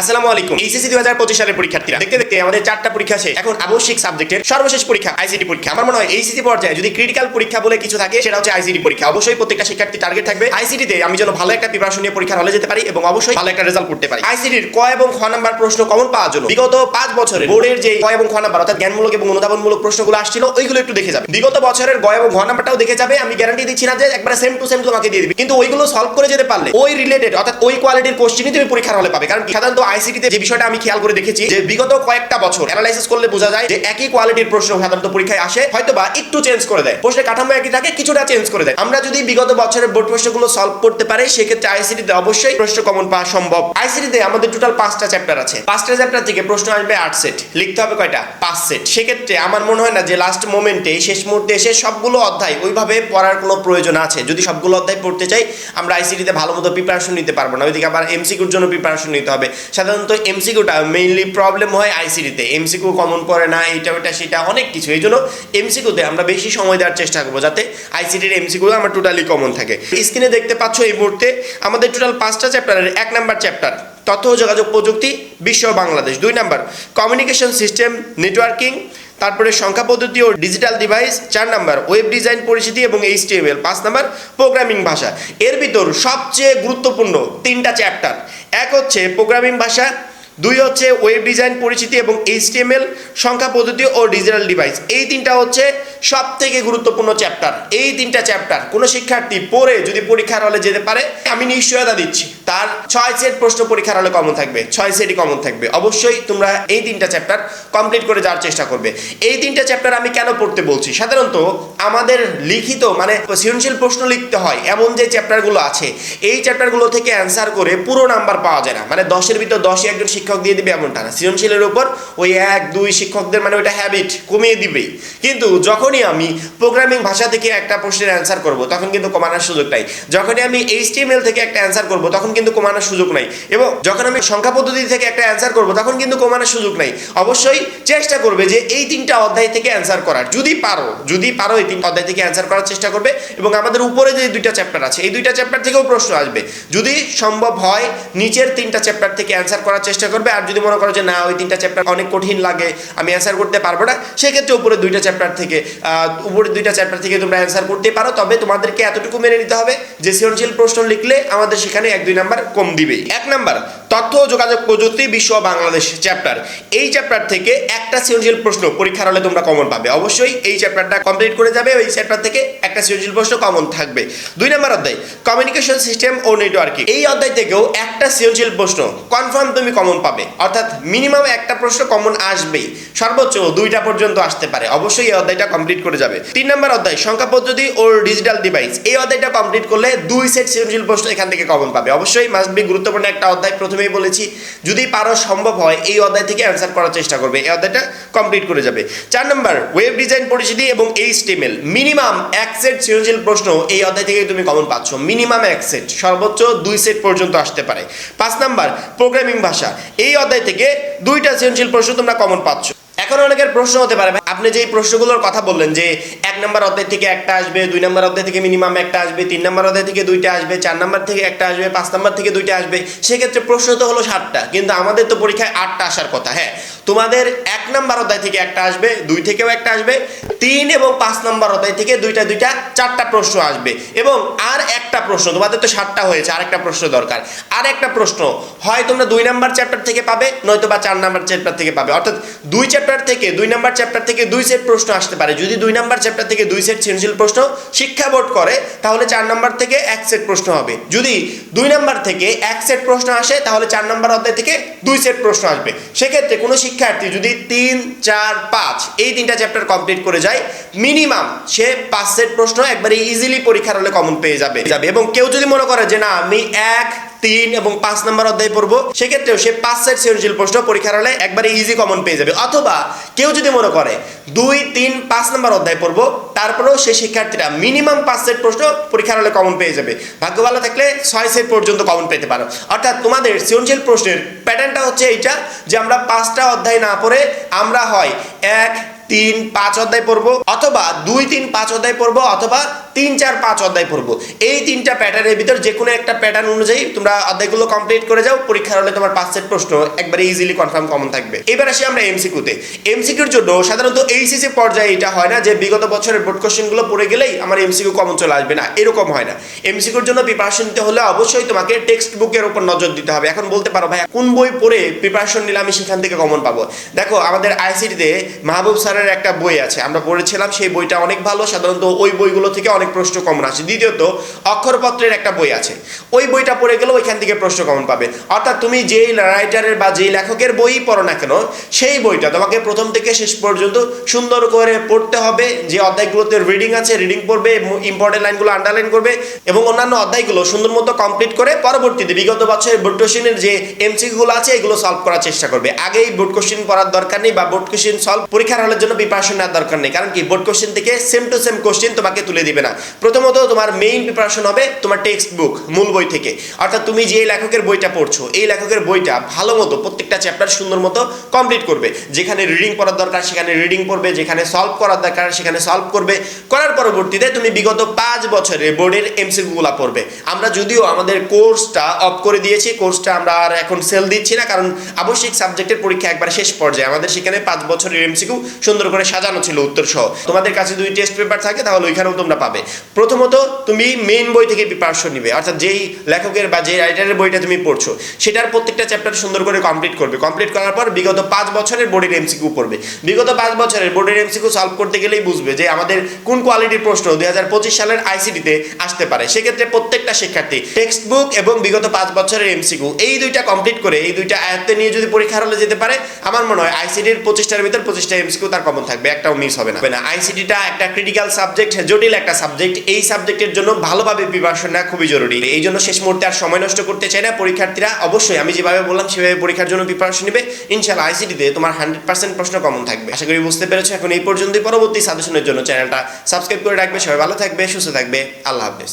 আসসালামু আলাইকুম। এইচএসসি দুই হাজার পঁচিশ সালের পরীক্ষার্থীরা, দেখতে দেখতে আমাদের চারটা পরীক্ষা শেষ। এখন আবশ্যিক সাবজেক্টের সর্বশেষ পরীক্ষা আইসিটি পরীক্ষা। আমার মনে হয় এইচএসসি পর্যায়ে যদি ক্রিটিক্যাল পরীক্ষা বলে কিছু থাকে, সেটা হচ্ছে আইসিটি পরীক্ষা। অবশ্যই প্রত্যেকটা শিক্ষার্থী টার্গেট থাকবে। আমি যেন ভালো একটা প্রিপারেশন নিয়ে হলে যেতে পারি এবং অবশ্যই ভালো একটা রেজাল্ট করতে পারি। আইসিটির ক এবং খ নাম্বার প্রশ্ন কমন পাওয়ার জন্য বিগত পাঁচ বছরের বোর্ডের যে ক এবং খ নাম্বার, অর্থাৎ জ্ঞানমূলক এবং অনুধাবনমূলক প্রশ্নগুলো আসছিল, ওইগুলো একটু দেখে যাবে। বিগত বছরের গ এবং ঘ নাম্বারটাও দেখে যাবে। আমি গ্যারান্টি দিচ্ছি না যে একবার সেম টু সেম তোমাকে দিয়ে দিবে। কিন্তু ওইগুলো সলভ করে যেতে পারলে, ওই রিলেটেড অর্থাৎ ওই কোয়ালিটির কোশ্চেনই তুমি পরীক্ষার হলে পাবে। কারণ সাধারণত আইসিটিতে যে বিষয়টা আমি খেয়াল করে দেখেছি, যে বিগত কয়েকটা বছর অ্যানালাইসিস করলে বোঝা যায় যে একই কোয়ালিটির প্রশ্ন সাধারণত পরীক্ষায় আসে হয়তো বা একটু চেঞ্জ করে দেয়। প্রশ্নের কাঠামো একই থাকে, কিছুটা চেঞ্জ করে দেয়। আমরা যদি বিগত বছরের বোর্ড প্রশ্নগুলো সলভ করতে পারি, সেক্ষেত্রে আইসিটিতে অবশ্যই প্রশ্ন কমন পাওয়া সম্ভব। আইসিটিতে আমাদের টোটাল পাঁচটা চ্যাপ্টার আছে। পাঁচটা চ্যাপ্টার থেকে প্রশ্ন আসবে আট সেট লিখতে হবে কয়টা? পাঁচ সেট সেক্ষেত্রে আমার মনে হয় না যে লাস্ট মোমেন্টে শেষ মুহূর্তে এসে সবগুলো অধ্যায় ওইভাবে পড়ার কোনো প্রয়োজন আছে। যদি সবগুলো অধ্যায় পড়তে চাই, আমরা আইসিটিতে ভালো মতো প্রিপারেশন নিতে পারব না। ওইদিকে আবার এমসিকিউর জন্য প্রিপারেশন নিতে হবে। সাধারণত এমসিকিউটা মেইনলি প্রবলেম হয় আইসিটিতে এমসিকিউ কমন পড়ে না, এইটা, ওটা, সেটা, অনেক কিছু। এই জন্য এমসিকিউতে আমরা বেশি সময় দেওয়ার চেষ্টা করব যাতে আইসিটির এমসিকিউ আমার টোটালি কমন থাকে। স্ক্রিনে দেখতে পাচ্ছ এই মুহূর্তে আমাদের টোটাল পাঁচটা চ্যাপ্টারের এক নাম্বার চ্যাপ্টার তথ্য যোগাযোগ প্রযুক্তি, বিশ্ব বাংলাদেশ। দুই নাম্বার কমিউনিকেশন সিস্টেম নেটওয়ার্কিং তারপরে সংখ্যা পদ্ধতি ও ডিজিটাল ডিভাইস চার নাম্বার ওয়েব ডিজাইন পরিচিতি এবং এইচটিএমএল পাঁচ নাম্বার প্রোগ্রামিং ভাষা। এর ভিতর সবচেয়ে গুরুত্বপূর্ণ তিনটা চ্যাপ্টার এক হচ্ছে প্রোগ্রামিং ভাষা দুই হচ্ছে ওয়েব ডিজাইন পরিচিতি এবং এইচটিএমএল সংখ্যা পদ্ধতি ও ডিজিটাল ডিভাইস এই তিনটা হচ্ছে সব থেকে গুরুত্বপূর্ণ চ্যাপ্টার এই তিনটা চ্যাপ্টার কোনো শিক্ষার্থী পড়ে যদি পরীক্ষার হলে যেতে পারে, আমি নিশ্চয়তা দিচ্ছি। তার ছয় সেট প্রশ্ন পরীক্ষার হলে কমন থাকবে, ছয় সেটই কমন থাকবে। অবশ্যই তোমরা এই তিনটা চ্যাপ্টার কমপ্লিট করে যাওয়ার চেষ্টা করবে। এই তিনটা চ্যাপ্টার আমি কেন পড়তে বলছি? সাধারণত আমাদের লিখিত মানে সৃজনশীল প্রশ্ন লিখতে হয়, এমন যে চ্যাপ্টারগুলো আছে, এই চ্যাপ্টারগুলো থেকে অ্যান্সার করে পুরো নাম্বার পাওয়া যায় না। মানে দশের ভিতর দশই একজন শিক্ষক দিয়ে দিবে এমনটা না। সৃজনশীলের উপর ওই এক, দুই শিক্ষকদের মানে ওইটা হ্যাবিট কমিয়ে দিবেই। কিন্তু যখনই আমি প্রোগ্রামিং ভাষা থেকে একটা প্রশ্নের অ্যান্সার করব, তখন কিন্তু কমানোর সুযোগ নাই। যখনই আমি এইচটিএমএল থেকে একটা অ্যান্সার করব, তখন কিন্তু কমানোর সুযোগ নাই। এবং যখন আমি সংখ্যা পদ্ধতি থেকে একটা অ্যান্সার করব, তখন কিন্তু কমানোর সুযোগ নাই। অবশ্যই চেষ্টা করবে যে এই তিনটা অধ্যায় থেকে অ্যান্সার করার। যদি পারো যদি পারো এই তিনটা অধ্যায় থেকে অ্যান্সার করার চেষ্টা করবে এবং আমাদের উপরে যে দুইটা চ্যাপ্টার আছে, এই দুইটা চ্যাপ্টার থেকেও প্রশ্ন আসবে। যদি সম্ভব হয়, নিচের তিনটা চ্যাপ্টার থেকে অ্যান্সার করার চেষ্টা করবে আর যদি মনে করো যে না, ওই তিনটা চ্যাপ্টার অনেক কঠিন লাগে, আমি অ্যান্সার করতে পারব না, সেক্ষেত্রে উপরে দুইটা চ্যাপ্টার থেকে উপরে দুইটা চ্যাপ্টার থেকে তোমরা অ্যান্সার করতে পারো, তবে তোমাদেরকে এতটুকু মেনে নিতে হবে যে সৃজনশীল প্রশ্ন লিখলে আমাদের সেখানে এক দুই নাম্বার কম দিবে এক নাম্বার তথ্য ও যোগাযোগ প্রযুক্তি বিশ্ব বাংলাদেশ চ্যাপ্টার এই চ্যাপ্টার থেকে একটা সৃজনশীল প্রশ্ন পরীক্ষার হলে তোমরা কমন পাবে। অবশ্যই এই চ্যাপ্টারটা কমপ্লিট করে যাবে ওই চ্যাপ্টার থেকে একটা সৃজনশীল প্রশ্ন কমন থাকবে। দুই নম্বর অধ্যায় কমিউনিকেশন সিস্টেম ও নেটওয়ার্কিং এই অধ্যায় থেকেও একটা সৃজনশীল প্রশ্ন কনফার্ম তুমি কমন পাবে। অর্থাৎ মিনিমাম একটা প্রশ্ন কমন আসবেই। সর্বোচ্চ দুইটা পর্যন্ত আসতে পারে। অবশ্যই এই অধ্যায়টা কমপ্লিট করে যাবে। তিন নম্বর অধ্যায়, সংখ্যা পদ্ধতি ও ডিজিটাল ডিভাইস এই অধ্যায়টা কমপ্লিট করলে দুই সেট সৃজনশীল প্রশ্ন এখান থেকে কমন পাবে। অবশ্যই মাস্ট বি গুরুত্বপূর্ণ একটা অধ্যায় প্রথমেই বলেছি, যদি পারো সম্ভব হয়, এই অধ্যায় থেকে অ্যান্সার করার চেষ্টা করবে। এই অধ্যায়টা কমপ্লিট করে যাবে। চার নম্বর ওয়েব ডিজাইন পরিচিতি এবং এইচটিএমএল মিনিমাম এক সেট সৃজনশীল প্রশ্ন এই অধ্যায় থেকে তুমি কমন পাচ্ছ। মিনিমাম এক সেট সর্বোচ্চ দুই সেট পর্যন্ত আসতে পারে। পাঁচ নাম্বার প্রোগ্রামিং ভাষা। এই অধ্যায় থেকে দুইটা সৃজনশীল প্রশ্ন তোমরা কমন পাচ্ছ। এখন অনেকের প্রশ্ন হতে পারে আপনি যে প্রশ্নগুলোর কথা বললেন যে নম্বর অধ্যায় থেকে একটা আসবে, দুই নম্বর অধ্যায় থেকে মিনিমাম একটা আসবে, তিন নম্বর অধ্যায় থেকে দুইটা আসবে, চার নম্বর থেকে একটা আসবে, পাঁচ নম্বর থেকে দুইটা আসবে। সেক্ষেত্রে প্রশ্ন তো হলো সাতটা, কিন্তু আমাদের তো পরীক্ষায় আটটা আসার কথা হ্যাঁ। তোমাদের এক নম্বর অধ্যায় থেকে একটা আসবে, দুই থেকেও একটা আসবে, তিন এবং পাঁচ নম্বর অধ্যায় থেকে দুইটা দুইটা, চারটা প্রশ্ন আসবে। এবং আর একটা প্রশ্ন, তোমাদের তো সাতটা হয়েছে আর একটা প্রশ্ন দরকার। আর একটা প্রশ্ন, হয় তোমরা দুই নাম্বার চ্যাপ্টার থেকে পাবে, নয়তো বা চার নম্বর চ্যাপ্টার থেকে পাবে। অর্থাৎ দুই চ্যাপ্টার থেকে, দুই নম্বর চ্যাপ্টার থেকে দুই সেট প্রশ্ন আসতে পারে। যদি দুই নম্বর চ্যাপ্টার থেকে দুই সেট সৃজনশীল প্রশ্ন শিক্ষা বোর্ড করে, তাহলে চার নাম্বার থেকে এক সেট প্রশ্ন হবে। যদি দুই নাম্বার থেকে এক সেট প্রশ্ন আসে, তাহলে চার নাম্বার অধ্যায় থেকে দুই সেট প্রশ্ন আসবে। সেক্ষেত্রে কোনো শিক্ষার্থী যদি তিন, চার, পাঁচ এই তিনটা চ্যাপ্টার কমপ্লিট করে যায় মিনিমাম সে পাঁচ সেট প্রশ্ন একবারে ইজিলি পরীক্ষার হলে কমন পেয়ে যাবে। যাবে। এবং কেউ যদি মনে করে যে, না, আমি এক তিন এবং পাঁচ নম্বর অধ্যায় পড়ব, সেক্ষেত্রেও সে পাঁচ সেট সৃজনশীল প্রশ্ন পরীক্ষার হলে একবারে ইজি কমন পেয়ে যাবে। অথবা কেউ যদি মনে করে দুই, তিন, পাঁচ নম্বর অধ্যায় পড়ব, তারপরেও সে শিক্ষার্থীরা মিনিমাম পাঁচ সেট প্রশ্ন পরীক্ষার হলে কমন পেয়ে যাবে। ভাগ্য ভালো থাকলে ছয় সেট পর্যন্ত কমন পেতে পারো। অর্থাৎ তোমাদের সৃজনশীল প্রশ্নের প্যাটার্নটা হচ্ছে এইটা, যে আমরা পাঁচটা অধ্যায় না পড়ে আমরা হয় এক তিন, পাঁচ অধ্যায় পড়ব, অথবা দুই, তিন, পাঁচ অধ্যায় পড়ব, অথবা তিন, চার, পাঁচ অধ্যায় পড়ব। এই তিনটা প্যাটার্নের ভিতর যে কোনো একটা প্যাটার্ন অনুযায়ী তোমরা অধ্যায়গুলো কমপ্লিট করে যাও, পরীক্ষার হলে তোমার পাঁচ সেট প্রশ্ন একবারে ইজিলি কনফার্ম কমন থাকবে। এবার আসি আমরা এমসিকিউতে এমসিকিউর জন্য সাধারণত এইচএসসি পর্যায়ে এটা হয় না যে বিগত বছরের বোর্ড কোশ্চেনগুলো পড়ে গেলেই আমার এমসিকিউ কমন চলে আসবে না। এরকম হয় না। এমসিকিউর জন্য প্রিপারেশন নিতে হলে অবশ্যই তোমাকে টেক্সট বুকের উপর নজর দিতে হবে। এখন বলতে পারো ভাই কোন বই পড়ে প্রিপারেশন নিলে আমি সেখান থেকে কমন পাবো? দেখো, আমাদের আইসিটিতে মাহবুব স্যারের একটা বই আছে। আমরা পড়েছিলাম, সেই বইটা অনেক ভালো। সাধারণত ওই বইগুলো থেকে অনেক প্রশ্ন কমন আসে। দ্বিতীয়ত, অক্ষরপত্রের একটা বই আছে। ওই বইটা পড়ে গেলেও ওইখান থেকে প্রশ্ন কমন পাবে। অর্থাৎ তুমি যেই রাইটারের বা যেই লেখকের বই পড়ো না কেন, সেই বইটা তোমাকে প্রথম থেকে শেষ পর্যন্ত সুন্দর করে পড়তে হবে। যে অধ্যায়গুলোতে রিডিং আছে রিডিং পড়বে ইম্পর্টেন্ট লাইনগুলো আন্ডারলাইন করবে এবং অন্যান্য অধ্যায়গুলো সুন্দর মতো কমপ্লিট করে পরবর্তীতে বিগত বছরের বোর্ড কোশ্চেনের যে এমসিগুলো আছে, এগুলো সলভ করার চেষ্টা করবে। আগেই বোর্ড কোশ্চেন পড়ার দরকার নেই বা বোর্ড কোশ্চেন সলভ পরীক্ষার হলের জন্য প্রিপারেশন নেওয়ার দরকার নেই। কারণ কি? বোর্ড কোশ্চেন থেকে সেম টু সেম কোশ্চেন তোমাকে তুলে দিবে না। প্রথমত তোমার মেইন প্রিপারেশন হবে তোমার টেক্সট বুক মূল বই থেকে। অর্থাৎ তুমি যে লেখকের বইটা পড়ছো, এই লেখকের বইটা ভালো মতো প্রত্যেকটা চ্যাপ্টার সুন্দর মতো কমপ্লিট করবে। যেখানে রিডিং পড়ার দরকার, সেখানে রিডিং পড়বে। যেখানে সলভ করার দরকার, সেখানে সলভ করবে। করার পরবর্তীতে তুমি বিগত পাঁচ বছরের বোর্ডের এমসিকিউগুলো পড়বে। আমরা যদিও আমাদের কোর্সটা অফ করে দিয়েছি কোর্সটা আমরা আর এখন সেল দিচ্ছি না, কারণ আবশ্যিক সাবজেক্টের পরীক্ষা একবার শেষ পর্যায়ে। আমাদের সেখানে পাঁচ বছরের এমসিকিউ সুন্দর করে সাজানো ছিল উত্তর সহ তোমাদের কাছে যদি টেস্ট পেপার থাকে, তাহলে ওইখানেও তোমরা পাবে। প্রথমত, তুমি মেইন বই থেকে প্রিপারেশন নিবে। অর্থাৎ যেই লেখকের বা যে রাইটারের বইটা তুমি পড়ছো, সেটার প্রত্যেকটা চ্যাপ্টার সুন্দর করে কমপ্লিট করবে। কমপ্লিট করার পর বিগত পাঁচ বছরের বোর্ডের এমসিকিউ পড়বে। বিগত পাঁচ বছরের বোর্ডের এমসিকিউ সলভ করতে গেলেই বুঝবে যে আমাদের কোন কোয়ালিটির প্রশ্ন দুই হাজার পঁচিশ সালের আইসিডিতে আসতে পারে। সেক্ষেত্রে প্রত্যেকটা শিক্ষার্থী টেক্সট বুক এবং বিগত পাঁচ বছরের এমসিকিউ এই দুইটা কমপ্লিট করে, এই দুইটা আয়ত্তে নিয়ে যদি পরীক্ষার হলে যেতে পারে, আমার মনে হয় আইসিডির পঁচিশটার ভিতর পঁচিশটা এমসিকিউ তার কমন থাকবে, একটাও মিস হবে না। আইসিডিটা একটা ক্রিটিক্যাল সাবজেক্ট জটিল একটা সাবজেক্ট এই সাবজেক্টের জন্য ভালোভাবে প্রিপারেশন নেওয়া খুবই জরুরি। এই জন্য শেষ মুহূর্তে আর সময় নষ্ট করতে চাই না। পরীক্ষার্থীরা, অবশ্যই আমি যেভাবে বললাম, সেভাবে পরীক্ষার জন্য প্রিপারেশন নেবে। ইনশাআল্লাহ আইসিডিতে তোমার হান্ড্রেড পার্সেন্ট প্রশ্ন কমন থাকবে। আশা করি বুঝতে পেরেছ। এখন এই পর্যন্তই। পরবর্তী সাজেশনের জন্য চ্যানেলটা সাবস্ক্রাইব করে রাখবে। সবাই ভালো থাকবে, সুস্থ থাকবে। আল্লাহ হাফেজ।